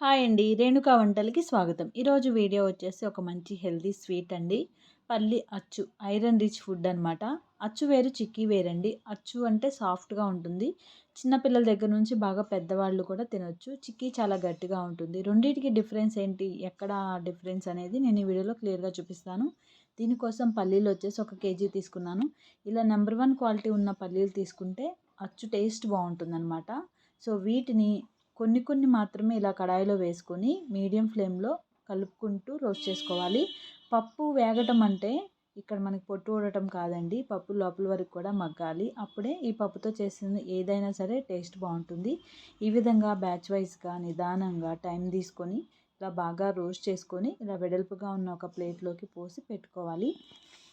Hi అండి రేణుకా వంటలకి స్వాగతం. ఈరోజు వీడియో వచ్చేసి ఒక మంచి హెల్దీ స్వీట్ అండి. పల్లి అచ్చు ఐరన్ రిచ్ ఫుడ్ అనమాట అచ్చు వేరు చిక్కీ వేరండి. అచ్చు అంటే సాఫ్ట్గా ఉంటుంది. చిన్నపిల్లల దగ్గర నుంచి బాగా పెద్దవాళ్ళు కూడా తినొచ్చు. చిక్కీ చాలా గట్టిగా ఉంటుంది. రెండింటికి డిఫరెన్స్ ఏంటి? ఎక్కడ డిఫరెన్స్ అనేది నేను ఈ వీడియోలో క్లియర్గా చూపిస్తాను. దీనికోసం పల్లీలు వచ్చేసి ఒక కేజీ తీసుకున్నాను. ఇలా నెంబర్ వన్ క్వాలిటీ ఉన్న పల్లీలు తీసుకుంటే అచ్చు టేస్ట్ బాగుంటుందన్నమాట. సో వీటిని కొన్ని కొన్ని మాత్రమే ఇలా కడాయిలో వేసుకొని మీడియం ఫ్లేమ్లో కలుపుకుంటూ రోస్ట్ చేసుకోవాలి. పప్పు వేగటం అంటే ఇక్కడ మనకి పొట్టు ఊడటం కాదండి. పప్పు లోపల వరకు కూడా మగ్గాలి. అప్పుడే ఈ పప్పుతో చేసిన ఏదైనా సరే టేస్ట్ బాగుంటుంది. ఈ విధంగా బ్యాచ్ వైజ్గా నిదానంగా టైం తీసుకొని ఇలా బాగా రోస్ట్ చేసుకొని ఇలా వెడల్పుగా ఉన్న ఒక ప్లేట్లోకి పోసి పెట్టుకోవాలి.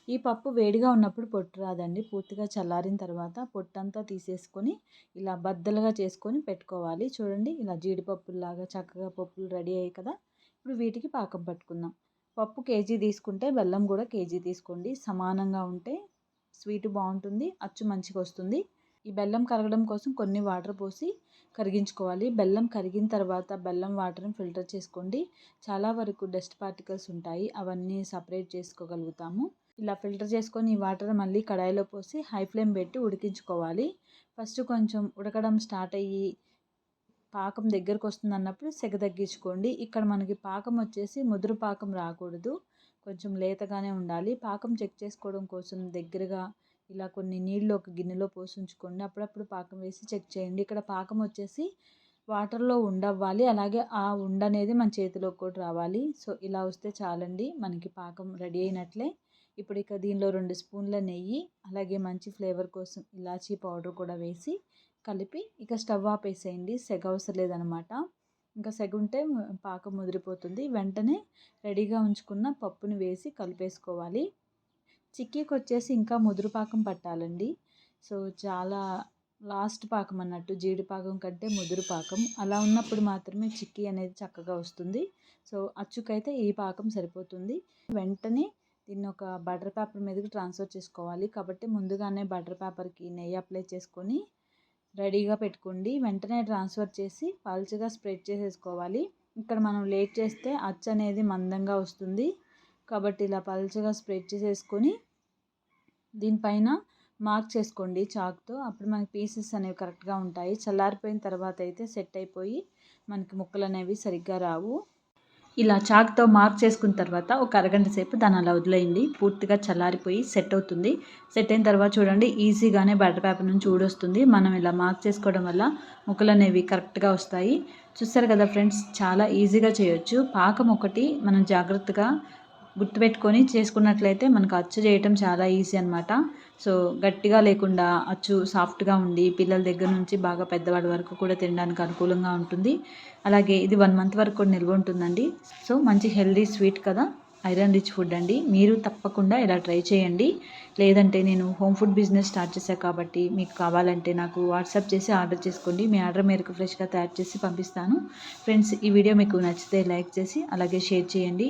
ఈ పప్పు వేడిగా ఉన్నప్పుడు పొట్టు రాదండి. పూర్తిగా చల్లారిన తర్వాత పొట్టంతా తీసేసుకొని ఇలా బద్దలుగా చేసుకొని పెట్టుకోవాలి. చూడండి ఇలా జీడిపప్పులాగా చక్కగా పప్పులు రెడీ అయ్యాయి కదా. ఇప్పుడు వీటికి పాకం పట్టుకుందాం. పప్పు కేజీ తీసుకుంటే బెల్లం కూడా కేజీ తీసుకోండి. సమానంగా ఉంటే స్వీట్ బాగుంటుంది అచ్చు మంచిగా వస్తుంది. ఈ బెల్లం కరగడం కోసం కొన్ని వాటర్ పోసి కరిగించుకోవాలి. బెల్లం కరిగిన తర్వాత బెల్లం వాటర్ని ఫిల్టర్ చేసుకోండి. చాలా వరకు డస్ట్ పార్టికల్స్ ఉంటాయి. అవన్నీ సపరేట్ చేసుకోగలుగుతాము. ఇలా ఫిల్టర్ చేసుకొని ఈ వాటర్ మళ్ళీ కడాయిలో పోసి హై ఫ్లేమ్ పెట్టి ఉడికించుకోవాలి. ఫస్ట్ కొంచెం ఉడకడం స్టార్ట్ అయ్యి పాకం దగ్గరకు వస్తుంది అన్నప్పుడు సెగ తగ్గించుకోండి. ఇక్కడ మనకి పాకం వచ్చేసి ముదురు పాకం రాకూడదు. కొంచెం లేతగానే ఉండాలి. పాకం చెక్ చేసుకోవడం కోసం దగ్గరగా ఇలా కొన్ని నీళ్ళు ఒక గిన్నెలో పోసి ఉంచుకోండి. అప్పుడప్పుడు పాకం వేసి చెక్ చేయండి. ఇక్కడ పాకం వచ్చేసి వాటర్లో ఉండవ్వాలి. అలాగే ఆ ఉండ అనేది మన చేతిలోకి కూడా రావాలి. సో ఇలా వస్తే చాలండి. మనకి పాకం రెడీ అయినట్లే. ఇప్పుడు ఇక దీనిలో రెండు స్పూన్ల నెయ్యి అలాగే మంచి ఫ్లేవర్ కోసం ఇలాచీ పౌడర్ కూడా వేసి కలిపి ఇక స్టవ్ ఆపేసేయండి. సెగ అవసరం లేదనమాట ఇంకా సెగ ఉంటే పాకం ముదిరిపోతుంది. వెంటనే రెడీగా ఉంచుకున్న పప్పుని వేసి కలిపేసుకోవాలి. చిక్కీకి వచ్చేసి ఇంకా ముదురు పాకం పట్టాలండి. సో చాలా లాస్ట్ పాకం అన్నట్టు జీడిపాకం కంటే ముదురు పాకం. అలా ఉన్నప్పుడు మాత్రమే చిక్కీ అనేది చక్కగా వస్తుంది. సో అచ్చుకైతే ఈ పాకం సరిపోతుంది. వెంటనే దీన్ని ఒక బటర్ పేపర్ మీదకి ట్రాన్స్ఫర్ చేసుకోవాలి. కాబట్టి ముందుగానే బటర్ పేపర్కి నెయ్యి అప్లై చేసుకొని రెడీగా పెట్టుకోండి. వెంటనే ట్రాన్స్ఫర్ చేసి పల్చగా స్ప్రెడ్ చేసేసుకోవాలి. ఇక్కడ మనం లేట్ చేస్తే అచ్చ అనేది మందంగా వస్తుంది. కాబట్టి ఇలా పల్చగా స్ప్రెడ్ చేసేసుకొని దీనిపైన మార్క్ చేసుకోండి చాక్తో. అప్పుడు మనకి పీసెస్ అనేవి కరెక్ట్గా ఉంటాయి. చల్లారిపోయిన తర్వాత అయితే సెట్ అయిపోయి మనకి ముక్కలు అనేవి సరిగ్గా రావు. ఇలా చాక్తో మార్క్ చేసుకున్న తర్వాత ఒక అరగంట సేపు దాన్ని అలా వదిలేయండి. పూర్తిగా చల్లారిపోయి సెట్ అవుతుంది. సెట్ అయిన తర్వాత చూడండి ఈజీగానే బటర్ పేపర్ నుంచి ఊడొస్తుంది. మనం ఇలా మార్క్ చేసుకోవడం వల్ల ముక్కలు అనేవి కరెక్ట్గా వస్తాయి. చూస్తారు కదా ఫ్రెండ్స్ చాలా ఈజీగా చేయొచ్చు. పాకం ఒకటి మనం జాగ్రత్తగా గుర్తుపెట్టుకొని చేసుకున్నట్లయితే మనకు అచ్చు చేయటం చాలా ఈజీ అనమాట సో గట్టిగా లేకుండా అచ్చు సాఫ్ట్గా ఉండి పిల్లల దగ్గర నుంచి బాగా పెద్దవాడి వరకు కూడా తినడానికి అనుకూలంగా ఉంటుంది. అలాగే ఇది వన్ మంత్ వరకు కూడా నిల్వ ఉంటుందండి. సో మంచి హెల్దీ స్వీట్ కదా ఐరన్ రిచ్ ఫుడ్ అండి. మీరు తప్పకుండా ఇలా ట్రై చేయండి. లేదంటే నేను హోమ్ ఫుడ్ బిజినెస్ స్టార్ట్ చేశాను కాబట్టి మీకు కావాలంటే నాకు వాట్సాప్ చేసి ఆర్డర్ చేసుకోండి. మీ ఆర్డర్ మేరకు ఫ్రెష్గా తయారు చేసి పంపిస్తాను. ఫ్రెండ్స్ ఈ వీడియో మీకు నచ్చితే లైక్ చేసి అలాగే షేర్ చేయండి.